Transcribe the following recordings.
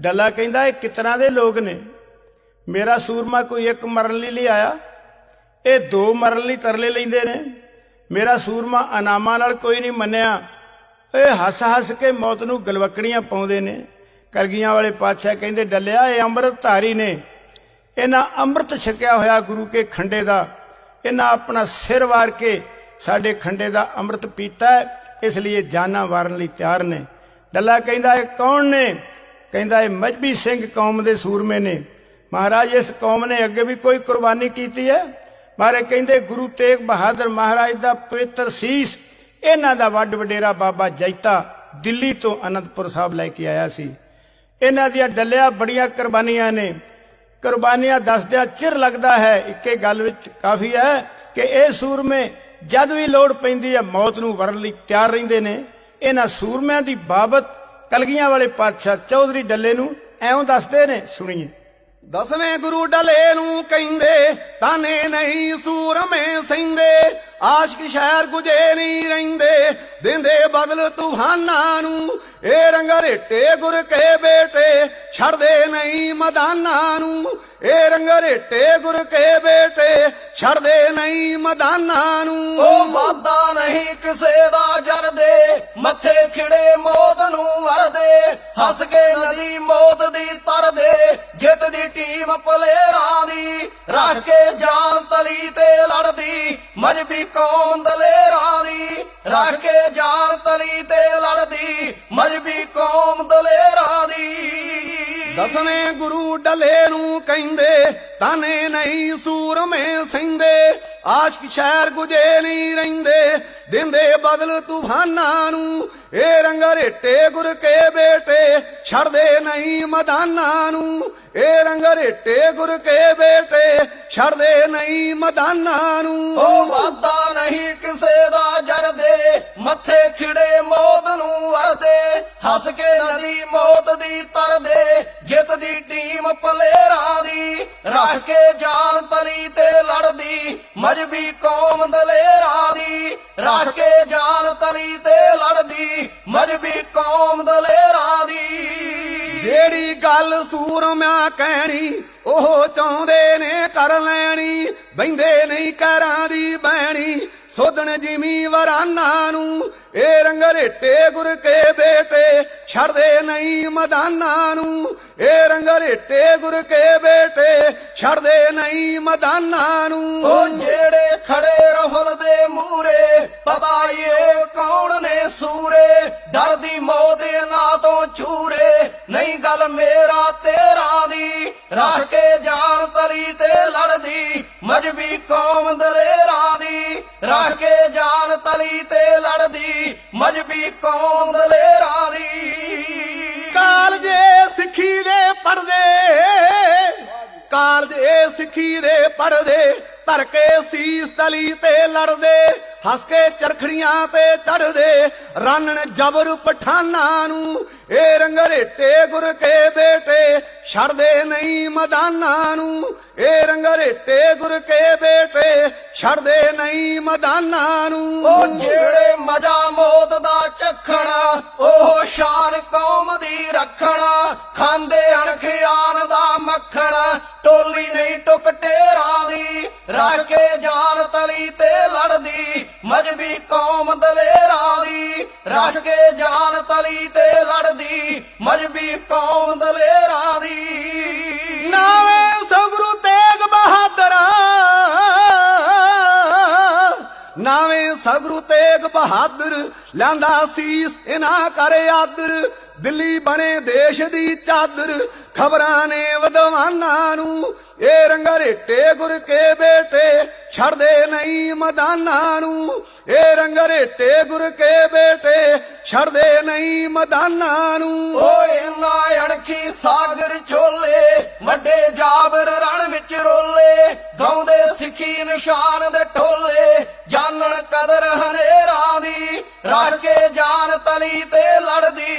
ਡੱਲਾ ਕਹਿੰਦਾ, ਇਹ ਕਿਤਨਾ ਦੇ ਲੋਕ ਨੇ? ਮੇਰਾ ਸੂਰਮਾ ਕੋਈ ਇੱਕ ਮਰਨ ਲਈ ਲਈ ਆਇਆ? ਇਹ ਦੋ ਮਰਨ ਲਈ ਤਰਲੇ ਲੈਂਦੇ ਨੇ? ਮੇਰਾ ਸੂਰਮਾ ਅਨਾਮਾ ਨਾਲ ਕੋਈ ਨਹੀਂ ਮੰਨਿਆ। ਇਹ ਹੱਸ ਹੱਸ ਕੇ ਮੌਤ ਨੂੰ ਗਲਵਕੜੀਆਂ ਪਾਉਂਦੇ ਨੇ। ਕਲਗੀਆਂ ਵਾਲੇ ਪਾਤਸ਼ਾਹ ਕਹਿੰਦੇ, ਡੱਲਿਆ, ਇਹ ਅੰਮ੍ਰਿਤ ਧਾਰੀ ਨੇ। ਇਹਨਾਂ ਅੰਮ੍ਰਿਤ ਛਕਿਆ ਹੋਇਆ ਗੁਰੂ ਕੇ ਖੰਡੇ ਦਾ। ਇਹਨਾਂ ਆਪਣਾ ਸਿਰ ਵਾਰ ਕੇ ਸਾਡੇ ਖੰਡੇ ਦਾ ਅੰਮ੍ਰਿਤ ਪੀਤਾ ਇਸ ਲਈ ਇਹ ਜਾਨਾਂ ਵਾਰਨ ਲਈ ਤਿਆਰ ਨੇ। ਡੱਲਾ ਕਹਿੰਦਾ, ਇਹ ਕੌਣ ਨੇ? ਕਹਿੰਦਾ ਇਹ ਮਜਬੀ ਸਿੰਘ ਕੌਮ ਦੇ ਸੂਰਮੇ ਨੇ। ਮਹਾਰਾਜ, ਇਸ ਕੌਮ ਨੇ ਅੱਗੇ ਵੀ ਕੋਈ ਕੁਰਬਾਨੀ ਕੀਤੀ ਹੈ? ਮਾਰੇ ਕਹਿੰਦੇ, ਗੁਰੂ ਤੇਗ ਬਹਾਦਰ ਮਹਾਰਾਜ ਦਾ ਪਵਿੱਤਰ ਸੀਸ, ਇਹਨਾਂ ਦਾ ਵੱਡ ਵਡੇਰਾ ਬਾਬਾ ਜੈਤਾ ਦਿੱਲੀ ਤੋਂ ਅਨੰਦਪੁਰ ਸਾਹਿਬ ਲੈ ਕੇ ਆਇਆ ਸੀ। ਇਹਨਾਂ ਦੀਆਂ ਡੱਲਿਆ ਬੜੀਆਂ ਕੁਰਬਾਨੀਆਂ ਨੇ। ਕੁਰਬਾਨੀਆਂ ਦੱਸਦਿਆਂ ਚਿਰ ਲੱਗਦਾ ਹੈ, ਇੱਕੇ ਗੱਲ ਵਿੱਚ ਕਾਫੀ ਹੈ ਕਿ ਇਹ ਸੂਰਮੇ ਜਦ ਵੀ ਲੋੜ ਪੈਂਦੀ ਹੈ, ਮੌਤ ਨੂੰ ਵਰਨ ਲਈ ਤਿਆਰ ਰਹਿੰਦੇ ਨੇ। ਇਹਨਾਂ ਸੂਰਮਿਆਂ ਦੀ ਬਾਬਤ ਕਲਗੀਆਂ ਵਾਲੇ ਪਾਤਸ਼ਾਹ ਚੌਧਰੀ ਡੱਲੇ ਨੂੰ ਐਉਂ ਦੱਸਦੇ ਨੇ ਸੁਣੀਏ। ਦਸਵੇਂ ਗੁਰੂ ਡਲੇ ਨੂੰ ਕਹਿੰਦੇ ਤਾਨੇ ਨਹੀਂ ਸੂਰਮੇ ਸੈਂਦੇ ਆਸ਼ਕ ਸ਼ਹਿਰ ਗੁਜੇ ਨਹੀਂ ਰਹਿੰਦੇ ਦਿੰਦੇ ਬਦਲ ਤੂਫਾਨਾਂ ਨੂੰ ਇਹ ਰੰਗਰੇਟੇ ਗੁਰ ਕੇ ਬੇਟੇ ਛੱਡਦੇ ਨਹੀਂ ਮਦਾਨਾਂ ਨੂੰ ਇਹ ਰੰਗਰੇਟੇ ਗੁਰ ਕੇ ਬੇਟੇ ਛੱਡਦੇ ਨਹੀਂ ਮਦਾਨਾਂ ਨੂੰ। ਉਹ ਵਾਦਾ ਨਹੀਂ ਕਿਸੇ ਦਾ ਜਰਦੇ ਮੱਥੇ ਖਿੜੇ ਮੌਤ ਨੂੰ ਵਰਦੇ, ਹੱਸ ਕੇ ਨਦੀ ਮੌਤ ਦੀ ਤਰਦੇ, ਜਿੱਤ ਦੀ ਟੀਮ ਪਲੇਰਾਂ ਦੀ, ਰੱਖ ਕੇ ਜਾਨ ਤਲੀ ਤੇ ਲੜਦੀ ਮਜਬੀ ਕੌਮ ਦਲੇਰਾਂ ਦੀ, ਰੱਖ ਕੇ ਜਾਨ ਤਲੀ ਤੇ ਲੜਦੀ ਮਜਬੀ ਕੌਮ ਦਲੇਰਾਂ ਦੀ। ਦਸਵੇਂ ਗੁਰੂ ਡਲੇ ਨੂੰ ਕਹਿੰਦੇ, ਤਾਨੇ ਨਹੀਂ ਸੂਰਮੇ ਸਿੰਦੇ ਆਸ਼ਕ ਸ਼ਹਿਰ ਗੁਜੇ ਨਹੀਂ ਰਹਿੰਦੇ ਦਿੰਦੇ ਬਦਲ ਤੂਫਾਨਾਂ ਨੂੰ। ਇਹ ਰੰਗਰੇਟੇ ਗੁਰ ਕੇ ਬੇਟੇ, ਛੱਡਦੇ ਨਹੀਂ ਮਦਾਨਾਂ ਨੂੰ। ਇਹ ਰੰਗਰੇਟੇ ਗੁਰ ਕੇ ਬੇਟੇ ਛੱਡਦੇ ਨਹੀਂ ਮਦਾਨਾਂ ਨੂੰ। ਉਹ ਵਾਦਾ ਨਹੀਂ ਕਿਸੇ ਦਾ ਜਰਦੇ, ਮੱਥੇ ਖਿੜੇ ਮੌਤ ਨੂੰ ਵਰਦੇ। ਹੱਸ ਕੇ ਨਦੀ ਮੌਤ ਦੀ ਤਰਦੇ, ਜਿੱਤ ਦੀ ਟੀਮ ਪਲੇਰਾਂ ਦੀ। ਰੱਖ ਕੇ ਜਾਨ ਤਲੀ ਤੇ ਲੜਦੀ, ਮਜਬੀ ਕੌਮ ਦਲੇਰਾਂ ਦੀ। ਰੱਖ ਕੇ ਜਾਨ ਤਲੀ ਤੇ ਗੱਲ ਸੂਰਮਿਆਂ ਕਹਿਣੀ, ਉਹ ਚਾਹੁੰਦੇ ਨੇ ਕਰ ਲੈਣੀ ਬੈਂਦੇ ਨਹੀਂ ਕਰਾਂ ਦੀ ਬਹਿਣੀ। ਸੋਧਣ ਜਿਮੀ ਵਰਾਨਾ ਨੂੰ, ਇਹ ਰੰਗਰੇਟੇ ਗੁਰ ਕੇ ਬੇਟੇ, ਛੱਡਦੇ ਨਹੀਂ ਮਦਾਨਾਂ ਨੂੰ। ਇਹ ਰੰਗਰੇਟੇ ਗੁਰ ਕੇ ਬੇਟੇ, ਛੱਡਦੇ ਨਹੀਂ ਮਦਾਨਾ ਨੂੰ। ਉਹ ਜਿਹੜੇ ਖੜੇ ਰਫਲ ਦੇ ਮੂਰੇ ਪਤਾ ਏ ਕੌਣ ਨੇ? ਸੂਰੇ ਡਰਦੀ ਮੌਤ ਨਾ ਤੋਂ ਚੂਰੇ ਨਹੀਂ ਗੱਲ ਮੇਰਾ ਤੇਰਾ ਦੀ, ਰੱਖ ਕੇ ਜਾਨ ਤਲੀ ਤੇ ਲੜਦੀ। ਮਜਬੀ ਕੌਮ ਦਲੇਰਾਂ ਦੀ, ਰੱਖ ਕੇ ਜਾਨ ਤਲੀ ਤੇ ਲੜਦੀ। ਮਜਬੀ ਕੌਮ ਦਲੇਰਾਂ ਦੀ। ਕਾਲਜੇ ਸਿੱਖੀ ਦੇ ਪੜਦੇ ਕਾਲਜੇ ਸਿੱਖੀ ਦੇ ਪੜਦੇ ਧਰ ਕੇ ਸੀਸ ਤਲੀ ਤੇ ਲੜਦੇ। ਹੱਸ ਕੇ ਚਰਖੜੀਆਂ ਤੇ ਚੜਦੇ ਰਾਨਣ ਜਬਰ ਪਠਾਨਾਂ ਨੂੰ। ਇਹ ਰੰਗਰੇਟੇ ਗੁਰ ਕੇ ਬੇਟੇ ਛੱਡਦੇ ਨਹੀਂ ਮਦਾਨਾਂ ਨੂੰ। ਇਹ ਰੰਗਰੇਟੇ ਗੁਰ ਕੇ ਬੇਟੇ ਛੱਡਦੇ ਨਹੀਂ ਮਦਾਨਾਂ ਨੂੰ। ਉਹ ਜਿਹੜੇ ਮਜਾ ਮੋਤ ਦਾ ਚੱਖਣਾ ਉਹ ਸ਼ਾਨ ਕੌਮ ਦੀ ਰੱਖਣਾ। ਖਾਂਦੇ ਅਣਖਿਆਨ ਦਾ ਮੱਖਣਾ, ਟੋਲੀ ਨਹੀਂ ਟੁਕ ਟੇਰਾਂ ਦੀ। ਰੱਖ ਕੇ ਜਾਨ ਤਲੀ ਤੇ ਲੜਦੀ ਮਜਬੀ ਕੌਮ ਦਲੇਰਾਂ ਦੀ ਰੱਖ ਕੇ ਜਾਨ ਤਲੀ ਤੇ ਲੜਦੀ ਮਜਬੀ ਕੌਮ ਦਲੇਰਾਂ ਦੀ। ਨਾਵੇਂ ਸਗਰੂ ਤੇਗ ਬਹਾਦਰ। ਨਾਵੇਂ ਸਗਰੂ ਤੇਗ ਬਹਾਦਰ, ਲਿਆਂਦਾ ਸੀਸ ਇਨਾ ਕਰ ਆਦਰ, ਦਿੱਲੀ ਬਣੇ ਦੇਸ਼ ਦੀ ਚਾਦਰ। ਖਬਰਾਂ ਨੇ ਵਿਦਵਾਨਾਂ ਨੂੰ, ਇਹ ਰੰਗਰੇਟੇ ਗੁਰ ਕੇ ਬੇਟੇ ਛੱਡਦੇ ਨਹੀਂ ਮਦਾਨਾਂ ਨੂੰ। ਇਹ ਰੰਗਰੇਟੇ ਗੁਰ ਕੇ ਬੇਟੇ ਛੱਡਦੇ ਨਹੀਂ ਮਦਾਨਾਂ ਨੂੰ। ਓਏ ਨਾ ਅਣਖੀ ਸਾਗਰ ਚੋਲੇ ਵੱਡੇ ਜਾਬਰ ਰਣ ਵਿੱਚ ਰੋਲੇ, ਗਾਉਂਦੇ ਸਿੱਖੀ ਨਿਸ਼ਾਨ ਦੇ ਢੋਲੇ ਜਾਣਨ ਕਦਰ ਹਨੇਰਾਂ ਦੀ ਰੜ ਕੇ ਜਾਨ ਤਲੀ ਤੇ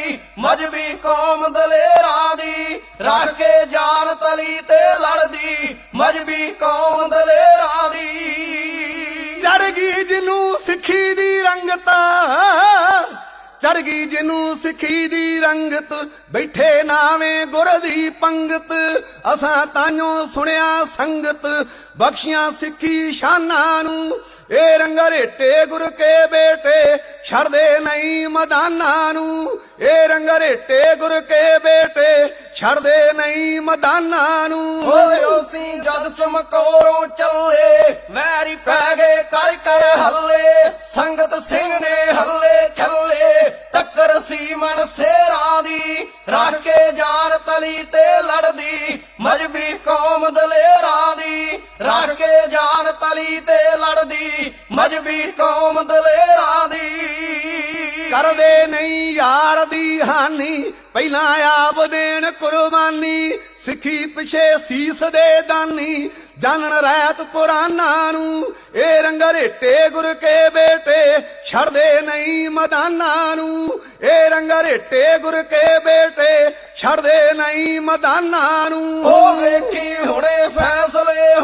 ਲੜਦੀ ਮਜਬੀ ਕੌਮ ਦਲੇਰਾਂ ਦੀ ਰੱਖ ਕੇ ਜਾਨ ਤਲੀ ਤੇ ਲੜਦੀ, ਮਜਬੀ ਕੌਮ ਦਲੇਰਾਂ ਦੀ। ਚੜ ਗਈ ਜਿਹਨੂੰ ਸਿੱਖੀ ਦੀ ਰੰਗਤਾ, ਚੜ ਗਈ ਜਿਹਨੂੰ ਸਿੱਖੀ ਦੀ ਰੰਗਤ, ਬੈਠੇ ਨਾਵੇਂ ਗੁਰ ਦੀ ਪੰਗਤ, ਅਸਾਂ ਤਾਈਓ ਸੁਣਿਆ ਸੰਗਤ, ਬਖਸ਼ੀਆਂ ਸਿੱਖੀ ਸ਼ਾਨਾਂ ਨੂੰ। ਇਹ ਰੰਗ ਰੇਟੇ ਗੁਰ ਕੇ ਬੇਟੇ ਛੜਦੇ ਨਹੀਂ ਮਦਾਨਾਂ ਨੂੰ। ਇਹ ਰੰਗ ਗੁਰ ਕੇ ਬੇਟੇ, ਛੱਡਦੇ ਨਹੀਂ ਮਦਾਨਾਂ ਨੂੰ। ਓਏ ਉਸੀ ਜਦ ਸਮਕੋਰੋਂ ਚੱਲੇ, ਵੈਰੀ ਪੈ ਗਏ ਕਰ ਕਰ ਹੱਲੇ। ਸੰਗਤ ਸਿੰਘ ਨੇ ਹੱਲੇ ਚੱਲੇ, ਟੱਕਰ ਸੀ ਮਨ ਸੇਰਾਂ ਦੀ, ਰੱਖ ਕੇ ਜਾਨ ਤਲੀ ਤੇ ਲੜਦੀ, ਮਜਬੀ ਕੌਮ ਦਲੇਰਾਂ ਦੀ, ਰੱਖ ਕੇ ਜਾਨ ਤਲੀ ਤੇ ਲੜਦੀ, ਮਜਬੀ ਕੌਮ ਦਲੇਰਾਂ ਦੀ। ਕਰਦੇ ਨਹੀਂ ਯਾਰ ਦੀ ਹਾਨੀ। ਪਹਿਲਾਂ ਆਪ ਦੇਣ ਕੁਰਬਾਨੀ, ਸਿੱਖੀ ਪਿਛੇ ਸੀਸ ਦੇ ਦਾਨੀ। ਜਾਣਨ ਰਹਿਤ ਕੁਰਾਨਾਂ ਨੂੰ, ਇਹ ਰੰਗ ਗੁਰ ਕੇ ਬੇਟੇ। ਛੱਡਦੇ ਨਹੀਂ ਮਦਾਨਾਂ ਨੂੰ, ਇਹ ਰੰਗ ਰੇਟੇ ਗੁਰ ਕੇ ਬੇਟੇ। ਛੱਡਦੇ ਨਹੀਂ ਮਦਾਨਾਂ ਨੂੰ। ਉਹ ਵੇਖੀ ਹੁਣੇ ਫੈਸਲੇ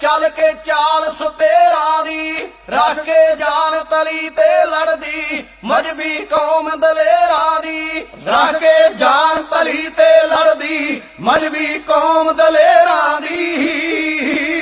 ਚੱਲ ਕੇ ਚਾਲ ਸਪੇਰਾਂ ਦੀ, ਰੱਖ ਕੇ ਜਾਨ ਤਲੀ ਤੇ ਲੜਦੀ, ਮਜਬੀ ਕੌਮ ਦਲੇਰਾਂ ਦੀ। ਰੱਖ ਕੇ ਜਾਨ ਤਲੀ ਤੇ ਲੜਦੀ, ਮਜਬੀ ਕੌਮ ਦਲੇਰਾਂ ਦੀ।